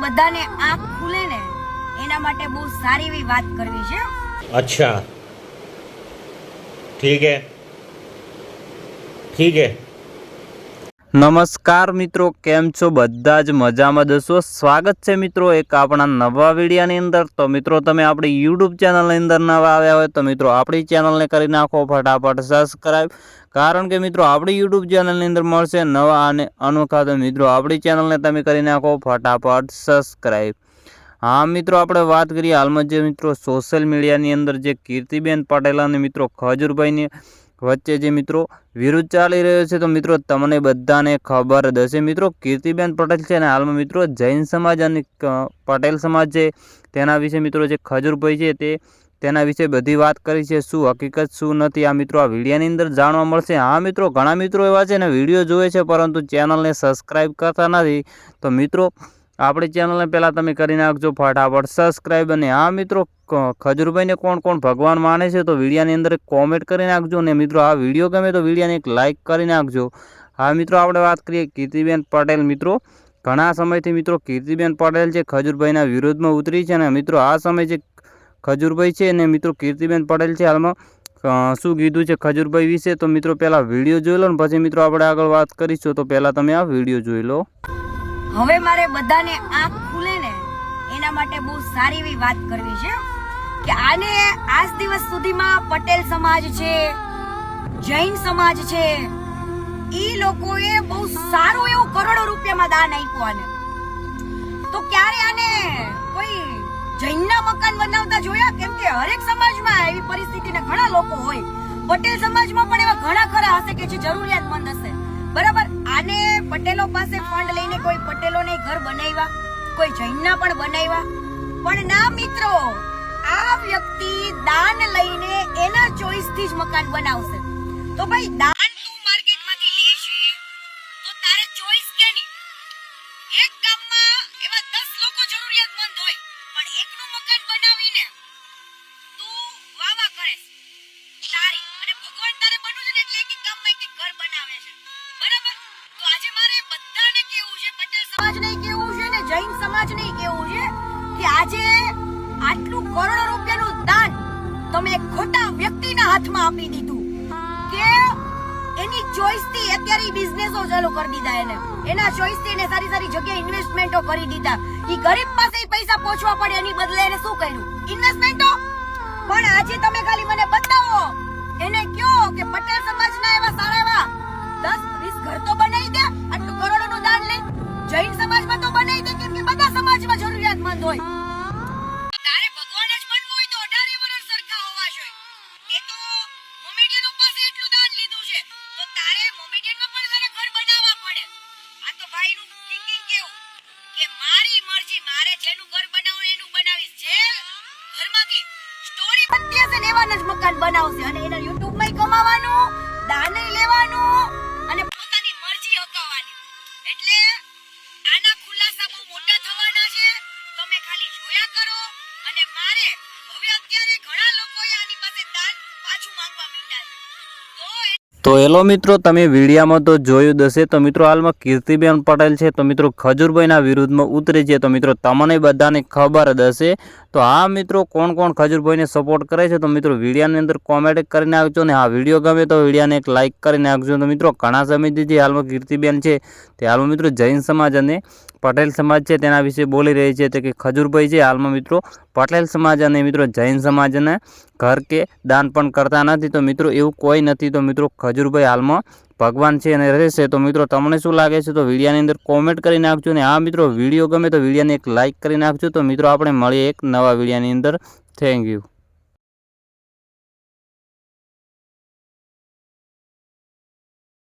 બધાને આંખ ખુલે ને, એના માટે બહુ સારી એવી વાત કરવી છે. અચ્છા. ઠીક હે. ઠીક હે. નમસ્કાર મિત્રો, કેમ છો? બધા જ મજામાં દસો સ્વાગત છે મિત્રો એક આપણા નવા વિડીયાની અંદર. તો મિત્રો, તમે આપણી યુટ્યુબ ચેનલની અંદર નવા આવ્યા હોય તો મિત્રો, આપણી ચેનલને કરી નાખો, ફટાફટ સબસ્ક્રાઈબ કારણ કે મિત્રો, આપણી યુટ્યુબ ચેનલની અંદર મળશે નવા અને અનોખા. તો મિત્રો, આપણી ચેનલને તમે કરી નાખો, ફટાફટ સબસ્ક્રાઈબ હા, મિત્રો, આપણે વાત કરીએ હાલમાં જે મિત્રો સોશિયલ મીડિયાની અંદર જે કીર્તિબેન પટેલ અને મિત્રો ખજૂરભાઈની. વચ્ચે જે મિત્રો વિરુદ્ધ ચાલી રહ્યો છે, તો મિત્રો તમને બધાને ખબર હશે. મિત્રો, કીર્તિબેન પટેલ છે અને હાલમાં મિત્રો જૈન સમાજ અને પટેલ સમાજ છે, તેના વિશે મિત્રો જે ખજૂરભાઈ છે તે તેના વિશે બધી વાત કરી છે. શું હકીકત, શું નથી, આ મિત્રો આ વિડીયોની અંદર જાણવા મળશે. હા મિત્રો, ઘણા મિત્રો એવા છે ને વીડિયો જોવે છે, પરંતુ ચેનલને સબસ્ક્રાઈબ કરતા નથી. તો મિત્રો આપણી ચેનલને પહેલાં તમે કરી નાખજો ફટાફટ સબસ્ક્રાઈબ અને હા મિત્રો ખજુરભાઈને કોણ કોણ ભગવાન માને છે તો વિડીયાની અંદર કોમેન્ટ કરી નાખજો અને મિત્રો આ વીડિયો ગમે તો વિડીયાને એક લાઇક કરી નાખજો. હા મિત્રો, આપણે વાત કરીએ કીર્તિબેન પટેલ મિત્રો. ઘણા સમયથી મિત્રો કીર્તિબેન પટેલ છે ખજૂરભાઈના વિરોધમાં ઉતરી છે અને મિત્રો આ સમય જે ખજૂરભાઈ છે અને મિત્રો કીર્તિબેન પટેલ છે હાલમાં શું કીધું છે ખજૂરભાઈ વિશે તો મિત્રો પહેલાં વીડિયો જોઈ લો ને પછી મિત્રો આપણે આગળ વાત કરીશું તો પહેલાં તમે આ વીડિયો જોઈ લો. હવે મારે બધાને આંખ ખુલે ને, એના માટે બહુ સારી એવી વાત કરવી છે કે આને આજ દિવસ સુધીમાં પટેલ સમાજ છે, જૈન સમાજ છે, ઈ લોકોએ બહુ સારું એવું કરોડો રૂપિયામાં દાન આપ્યું આને. તો ક્યારે આને કોઈ જૈનના મકાન બનાવતા જોયા? કેમ કે હરેક સમાજમાં એવી પરિસ્થિતિને ઘણા લોકો હોય. પટેલ સમાજમાં પણ એવા ઘણા ખરા હશે કે જે જરૂરિયાતમંદ હશે. બરાબર? પટેલો પાસે ફંડ લઈને કોઈ પટેલોને ઘર બનાવ્યા, કોઈ જૈનના પણ બનાવ્યા. પણ ના મિત્રો, આ વ્યક્તિ દાન લઈને એના ચોઈસથી જ મકાન બનાવશે. તો ભાઈ દાન જૈન સમાજને કેવું છે કે આજે આટલું કરોડો રૂપિયાનું દાન તમે ખોટા વ્યક્તિના હાથમાં આપી દીધું. કે એની ચોઈસથી અત્યારે બિઝનેસો ચાલુ કરી દીધા એને. એના ચોઈસથી એને સારી સારી જગ્યાએ ઇન્વેસ્ટમેન્ટો કરી દીધા. ઈ ગરીબ પાસે પૈસા પહોંચવા પડે એની બદલે એને શું કર્યું? ઇન્વેસ્ટમેન્ટો પણ આજે તમે ખાલી મને બતાવો. એને કયો કે પટેલ સમાજના એવા બનતી ને જ મકાન બનાવશે. અને એના YouTube માં કમાવાનું દાન લેવાનું અને પોતાની મરજી હકાવવાની એટલે આના ખુલાસા બહુ મોટા થવાના છે. તમે ખાલી જોયા કરો. અને મારે હવે અત્યારે ઘણા લોકોએ આની પાસે દાન પાછું માંગવા માંડ્યા. છે તો હેલો મિત્રો, તમે વિડીયામાં તો જોયું દશે તો મિત્રો, હાલમાં કીર્તિબેન પટેલ છે. તો મિત્રો, ખજૂરભાઈના વિરુદ્ધમાં ઉતરે છે. તો મિત્રો, તમને બધાને ખબર જ હશે. તો આ મિત્રો, કોણ કોણ ખજૂરભાઈને સપોર્ટ કરે છે? તો મિત્રો, વિડીયાની અંદર કોમેન્ટ કરી નાખજો ને આ વીડિયો ગમે તો વિડીયાને એક લાઇક કરી નાખજો. તો મિત્રો, ઘણા સમયથી જે હાલમાં કીર્તિબેન છે, તે હાલમાં મિત્રો જૈન સમાજ અને પટેલ સમાજ છે, તેના વિશે બોલી રહી છે તે કે ખજૂરભાઈ છે, હાલમાં મિત્રો પટેલ સમાજ અને મિત્રો જૈન સમાજને ઘર કે દાન પણ કરતા નથી. તો મિત્રો એવું કોઈ નથી. તો મિત્રો ખજૂરભાઈ હાલમાં ભગવાન છે અને રહેશે. તો મિત્રો તમને શું લાગે છે? તો વિડીયાની અંદર કોમેન્ટ કરી નાખજો અને આ મિત્રો વીડિયો ગમે તો વિડીયાને એક લાઇક કરી નાખજો. તો મિત્રો આપણે મળીએ એક નવા વિડીયાની અંદર. Thank you